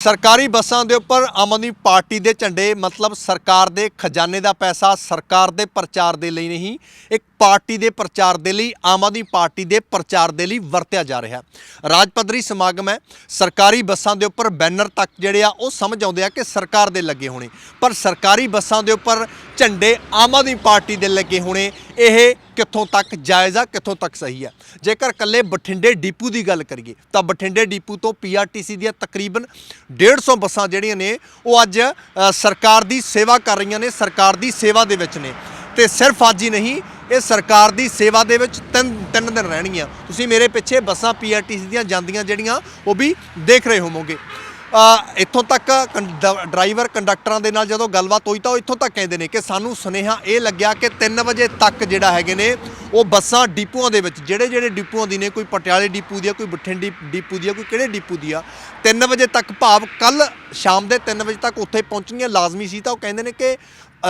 ਸਰਕਾਰੀ ਬੱਸਾਂ ਦੇ ਉੱਪਰ ਆਮ ਆਦਮੀ ਪਾਰਟੀ ਦੇ ਝੰਡੇ, ਮਤਲਬ ਸਰਕਾਰ ਦੇ ਖਜ਼ਾਨੇ ਦਾ ਪੈਸਾ, ਸਰਕਾਰ ਦੇ ਪ੍ਰਚਾਰ ਦੇ ਲਈ ਨਹੀਂ। ਇੱਕ ਪਾਰਟੀ ਦੇ ਪ੍ਰਚਾਰ ਦੇ ਲਈ, ਆਮ ਆਦਮੀ ਪਾਰਟੀ ਦੇ ਪ੍ਰਚਾਰ ਦੇ ਲਈ ਵਰਤਿਆ ਜਾ ਰਿਹਾ। ਰਾਜ ਪੱਧਰੀ ਸਮਾਗਮ ਹੈ। ਸਰਕਾਰੀ ਬੱਸਾਂ ਦੇ ਉੱਪਰ ਬੈਨਰ ਤੱਕ ਜਿਹੜੇ ਆ, ਉਹ ਸਮਝ ਆਉਂਦੇ ਆ ਕਿ ਸਰਕਾਰ ਦੇ ਲੱਗੇ ਹੋਣੇ। ਪਰ ਸਰਕਾਰੀ ਬੱਸਾਂ ਦੇ ਉੱਪਰ ਝੰਡੇ ਆਮ ਆਦਮੀ ਪਾਰਟੀ ਦੇ ਲੱਗੇ ਹੋਣੇ, ਇਹ ਕਿੱਥੋਂ ਤੱਕ ਜਾਇਜ਼ ਆ, ਕਿੱਥੋਂ ਤੱਕ ਸਹੀ ਆ? ਜੇਕਰ ਕੱਲੇ ਬਠਿੰਡੇ ਡੀਪੂ ਦੀ ਗੱਲ ਕਰੀਏ, ਤਾਂ ਬਠਿੰਡੇ ਡੀਪੂ ਤੋਂ ਪੀਆਰਟੀਸੀ ਦੀਆਂ ਤਕਰੀਬਨ 150 ਬੱਸਾਂ ਜਿਹੜੀਆਂ ਨੇ, ਉਹ ਅੱਜ ਸਰਕਾਰ ਦੀ ਸੇਵਾ ਕਰ ਰਹੀਆਂ ਨੇ, ਸਰਕਾਰ ਦੀ ਸੇਵਾ ਦੇ ਵਿੱਚ ਨੇ। ਤੇ ਸਿਰਫ ਅੱਜ ਹੀ ਨਹੀਂ ਇਹ ਸਰਕਾਰ ਦੀ ਸੇਵਾ ਦੇ ਵਿੱਚ ਤਿੰਨ ਤਿੰਨ ਦਿਨ ਰਹਿਣਗੀਆਂ। ਤੁਸੀਂ ਮੇਰੇ ਪਿੱਛੇ ਬੱਸਾਂ ਪੀਆਰਟੀਸੀ ਦੀਆਂ ਜਾਂਦੀਆਂ ਜਿਹੜੀਆਂ, ਉਹ ਵੀ ਦੇਖ ਰਹੇ ਹੋਵੋਗੇ। ਇੱਥੋਂ ਤੱਕ ਕੰ- ਡਰਾਈਵਰ ਕੰਡਕਟਰਾਂ ਦੇ ਨਾਲ ਜਦੋਂ ਗੱਲਬਾਤ ਹੋਈ ਤਾਂ ਉਹ ਇੱਥੋਂ ਤੱਕ ਕਹਿੰਦੇ ਨੇ ਕਿ ਸਾਨੂੰ ਸੁਨੇਹਾ ਇਹ ਲੱਗਿਆ ਕਿ 3 ਵਜੇ ਤੱਕ ਜਿਹੜਾ ਹੈਗੇ ਨੇ ਉਹ ਬੱਸਾਂ ਡਿਪੂਆਂ ਦੇ ਵਿੱਚ, ਜਿਹੜੇ ਜਿਹੜੇ ਡਿਪੂਆਂ ਦੀ ਨੇ, ਕੋਈ ਪਟਿਆਲੇ ਡਿਪੂ ਦੀ ਆ, ਕੋਈ ਬਠਿੰਡੇ ਡਿਪੂ ਦੀ ਆ, ਕੋਈ ਕਿਹੜੇ ਡਿਪੂ ਦੀ ਆ 3 ਵਜੇ ਤੱਕ ਭਾਵ ਕੱਲ ਸ਼ਾਮ ਦੇ 3 ਵਜੇ ਤੱਕ ਉੱਥੇ ਪਹੁੰਚਣੀਆਂ ਲਾਜ਼ਮੀ ਸੀ, ਤਾਂ ਉਹ ਕਹਿੰਦੇ ਨੇ ਕਿ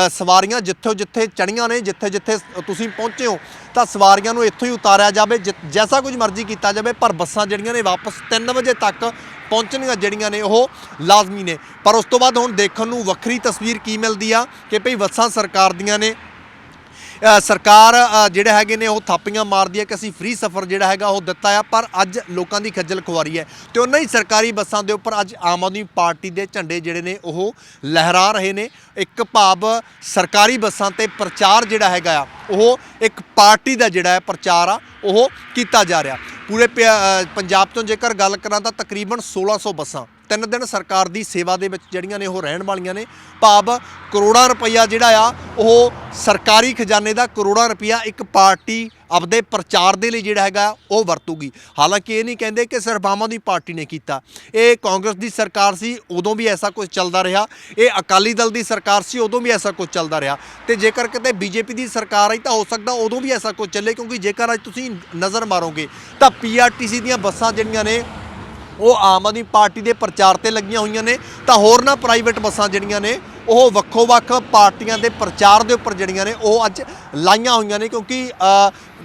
ਸਵਾਰੀਆਂ ਜਿੱਥੋਂ ਜਿੱਥੇ ਚੜੀਆਂ ਨੇ, ਜਿੱਥੇ ਜਿੱਥੇ ਤੁਸੀਂ ਪਹੁੰਚੇ ਹੋ, ਤਾਂ ਸਵਾਰੀਆਂ ਨੂੰ ਇੱਥੋਂ ਹੀ ਉਤਾਰਿਆ ਜਾਵੇ, ਜਿ- ਜੈਸਾ ਕੁਝ ਮਰਜ਼ੀ ਕੀਤਾ ਜਾਵੇ, ਪਰ ਬੱਸਾਂ ਜਿਹੜੀਆਂ ਨੇ ਵਾਪਸ 3 ਵਜੇ ਤੱਕ ਪਹੁੰਚਣੀਆਂ ਜਿਹੜੀਆਂ ਨੇ, ਉਹ ਲਾਜ਼ਮੀ ਨੇ। ਪਰ ਉਸ ਤੋਂ ਬਾਅਦ ਹੁਣ ਦੇਖਣ ਨੂੰ ਵੱਖਰੀ ਤਸਵੀਰ ਕੀ ਮਿਲਦੀ ਆ, ਕਿ ਭਈ ਬੱਸਾਂ ਸਰਕਾਰ ਦੀਆਂ ਨੇ ਸਰਕਾਰ ਜਿਹੜੇ ਹੈਗੇ ਨੇ ਉਹ ਥਾਪੀਆਂ ਮਾਰਦੀ ਹੈ ਕਿ ਅਸੀਂ ਫ੍ਰੀ ਸਫ਼ਰ ਜਿਹੜਾ ਹੈਗਾ ਉਹ ਦਿੱਤਾ ਆ, ਪਰ ਅੱਜ ਲੋਕਾਂ ਦੀ ਖੱਜਲ ਖੁਆਰੀ ਹੈ। ਤੇ ਉਹਨਾਂ ਹੀ ਸਰਕਾਰੀ ਬੱਸਾਂ ਦੇ ਉੱਪਰ ਅੱਜ ਆਮ ਆਦਮੀ ਪਾਰਟੀ ਦੇ ਝੰਡੇ ਜਿਹੜੇ ਨੇ ਉਹ ਲਹਿਰਾ ਰਹੇ ਨੇ। ਇੱਕ ਭਾਵ ਸਰਕਾਰੀ ਬੱਸਾਂ ਤੇ ਪ੍ਰਚਾਰ ਜਿਹੜਾ ਹੈਗਾ ਆ, ਉਹ ਇੱਕ ਪਾਰਟੀ ਦਾ ਜਿਹੜਾ ਹੈ ਪ੍ਰਚਾਰ ਆ, ਉਹ ਕੀਤਾ ਜਾ ਰਿਹਾ। ਪੂਰੇ ਪ- ਪੰਜਾਬ ਤੋਂ ਜੇਕਰ ਗੱਲ ਕਰਾਂ ਤਾਂ ਤਕਰੀਬਨ 1600 ਬੱਸਾਂ ਤਿੰਨ ਦਿਨ ਸਰਕਾਰ ਦੀ ਸੇਵਾ ਦੇ ਵਿੱਚ ਜਿਹੜੀਆਂ ਨੇ ਉਹ ਰਹਿਣ ਵਾਲੀਆਂ ਨੇ। ਭਾਵ ਕਰੋੜਾਂ ਰੁਪਈਆ ਜਿਹੜਾ ਆ, ਉਹ ਸਰਕਾਰੀ ਖਜ਼ਾਨੇ ਦਾ ਕਰੋੜਾਂ ਰੁਪਈਆ ਇੱਕ ਪਾਰਟੀ ਆਪਦੇ ਪ੍ਰਚਾਰ ਦੇ ਲਈ ਜਿਹੜਾ ਹੈਗਾ, ਉਹ ਵਰਤੂਗੀ। ਹਾਲਾਂਕਿ ਇਹ ਨਹੀਂ ਕਹਿੰਦੇ ਕਿ ਸਿਰਫ ਆਮ ਆਦਮੀ ਪਾਰਟੀ ਨੇ ਕੀਤਾ। ਇਹ ਕਾਂਗਰਸ ਦੀ ਸਰਕਾਰ ਸੀ, ਉਦੋਂ ਵੀ ਐਸਾ ਕੁਝ ਚੱਲਦਾ ਰਿਹਾ। ਇਹ ਅਕਾਲੀ ਦਲ ਦੀ ਸਰਕਾਰ ਸੀ, ਉਦੋਂ ਵੀ ਐਸਾ ਕੁਝ ਚੱਲਦਾ ਰਿਹਾ। ਤੇ ਜੇਕਰ ਕਿਤੇ ਬੀਜੇਪੀ ਦੀ ਸਰਕਾਰ ਆਈ ਤਾਂ ਹੋ ਸਕਦਾ ਉਦੋਂ ਵੀ ਐਸਾ ਕੁਝ ਚੱਲੇ, ਕਿਉਂਕਿ ਜੇਕਰ ਅੱਜ ਤੁਸੀਂ ਨਜ਼ਰ ਮਾਰੋਗੇ ਤਾਂ ਪੀਆਰਟੀਸੀ ਦੀਆਂ ਬੱਸਾਂ ਜਿਹੜੀਆਂ ਨੇ ਉਹ ਆਮ ਆਦਮੀ ਪਾਰਟੀ ਦੇ ਪ੍ਰਚਾਰ ਤੇ ਲੱਗੀਆਂ ਹੋਈਆਂ ਨੇ। ਤਾਂ ਹੋਰ ਨਾ ਪ੍ਰਾਈਵੇਟ ਬੱਸਾਂ ਜਿਹੜੀਆਂ ਨੇ, ਉਹ ਵੱਖੋ-ਵੱਖ ਪਾਰਟੀਆਂ ਦੇ ਪ੍ਰਚਾਰ ਦੇ ਉੱਪਰ ਜਿਹੜੀਆਂ ਨੇ, ਉਹ ਅੱਜ ਲਾਈਆਂ ਹੋਈਆਂ ਨੇ। ਕਿਉਂਕਿ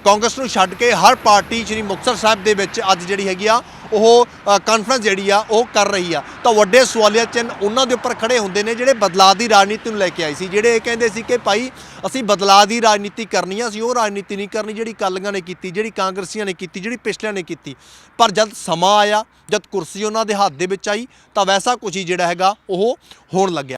ਕਾਂਗਰਸ ਨੂੰ ਛੱਡ ਕੇ ਹਰ ਪਾਰਟੀ ਸ਼੍ਰੀ ਮੁਕਤਸਰ ਸਾਹਿਬ ਦੇ ਵਿੱਚ ਅੱਜ ਜਿਹੜੀ ਹੈਗੀ ਆ ਉਹ ਕਾਨਫਰੰਸ ਜਿਹੜੀ ਆ, ਉਹ ਕਰ ਰਹੀ ਆ। ਤਾਂ ਵੱਡੇ ਸਵਾਲੀਆ ਚਿੰਨ ਉਹਨਾਂ ਦੇ ਉੱਪਰ ਖੜੇ ਹੁੰਦੇ ਨੇ ਜਿਹੜੇ ਬਦਲਾਅ ਦੀ ਰਾਜਨੀਤੀ ਨੂੰ ਲੈ ਕੇ ਆਏ ਸੀ, ਜਿਹੜੇ ਇਹ ਕਹਿੰਦੇ ਸੀ ਕਿ ਭਾਈ ਅਸੀਂ ਬਦਲਾਅ ਦੀ ਰਾਜਨੀਤੀ ਕਰਨੀ ਆ, ਅਸੀਂ ਉਹ ਰਾਜਨੀਤੀ ਨਹੀਂ ਕਰਨੀ ਜਿਹੜੀ ਕਾਲੀਆਂ ਨੇ ਕੀਤੀ, ਜਿਹੜੀ ਕਾਂਗਰਸੀਆਂ ਨੇ ਕੀਤੀ, ਜਿਹੜੀ ਪਿਛਲਿਆਂ ਨੇ ਕੀਤੀ। ਪਰ ਜਦ ਸਮਾਂ ਆਇਆ, ਜਦ ਕੁਰਸੀ ਉਹਨਾਂ ਦੇ ਹੱਥ ਦੇ ਵਿੱਚ ਆਈ, ਤਾਂ ਵੈਸਾ ਕੁਝ ਹੀ ਜਿਹੜਾ ਹੈਗਾ ਉਹ ਹੋਣ ਲੱਗਿਆ।